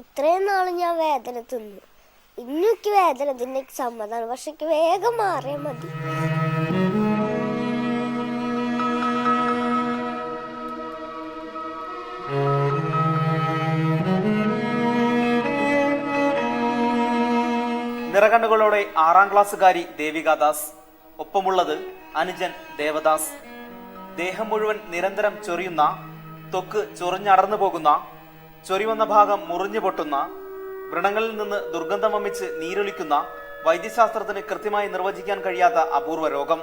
ഇത്രയും നാൾ ഞാൻ വേദന തിന്നു. ഇന്നൊക്കെ വേദന തിന്നെ സമ്മതമാണ് പക്ഷെ എനിക്ക് വേഗം മാറിയാൽ മതി. നിറകണ്ണുകളോടെ ആറാം ക്ലാസ്സുകാരി ദേവികാദാസ് ഒപ്പമുള്ളത് അനുജൻ ദേവദാസ്. ദേഹം മുഴുവൻ നിരന്തരം ചൊറിയുന്ന തൊക്ക് ചൊറിഞ്ഞടർന്നു പോകുന്ന ചൊരിവന്ന ഭാഗം മുറിഞ്ഞു പൊട്ടുന്ന വ്രണങ്ങളിൽ നിന്ന് ദുർഗന്ധം വമിച്ച് നീരൊലിക്കുന്ന വൈദ്യശാസ്ത്രത്തിന് കൃത്യമായി നിർവചിക്കാൻ കഴിയാത്ത അപൂർവ രോഗം.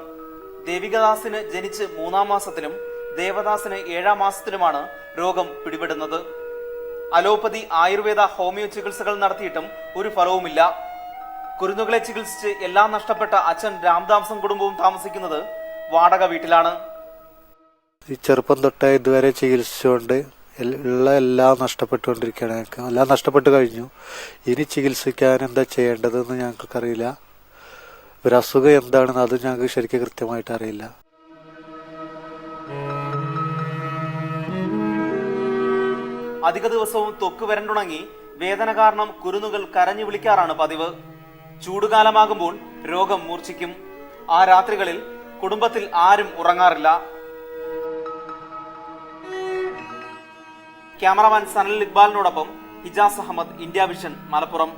ദേവികദാസിന് ജനിച്ച് മൂന്നാം മാസത്തിലും ദേവദാസിന് ഏഴാം മാസത്തിലുമാണ് രോഗം പിടിപെടുന്നത്. അലോപ്പതി ആയുർവേദ ഹോമിയോ ചികിത്സകൾ നടത്തിയിട്ടും ഒരു ഫലവുമില്ല. കുരുന്നുകളെ ചികിത്സിച്ച് എല്ലാം നഷ്ടപ്പെട്ട അച്ഛൻ രാംദാംസം കുടുംബവും താമസിക്കുന്നത് വാടക വീട്ടിലാണ്. ചെറുപ്പം തൊട്ടേ ഇതുവരെ ചികിത്സിച്ചുകൊണ്ട് ഉള്ള എല്ലാം നഷ്ടപ്പെട്ടുകൊണ്ടിരിക്കുകയാണ് ഞങ്ങൾക്ക്. എല്ലാം നഷ്ടപ്പെട്ട് കഴിഞ്ഞു. ഇനി ചികിത്സിക്കാൻ എന്താ ചെയ്യേണ്ടതെന്ന് ഞങ്ങൾക്കറിയില്ല. ഒരു അസുഖം എന്താണെന്ന് അത് ഞങ്ങൾക്ക് ശരിക്കും കൃത്യമായിട്ട് അറിയില്ല. അധിക ദിവസവും ത്വക്ക് വരണ്ടുണങ്ങി വേദന കാരണം കുരുന്നുകൾ കരഞ്ഞു വിളിക്കാറാണ് പതിവ്. ചൂടുകാലമാകുമ്പോൾ രോഗം മൂർച്ഛിക്കും. ആ രാത്രികളിൽ കുടുംബത്തിൽ ആരും ഉറങ്ങാറില്ല. ക്യാമറമാൻ സനൽ ഇക്ബാലിനോടൊപ്പം ഹിജാസ് അഹമ്മദ് ഇന്ത്യ വിഷൻ മലപ്പുറം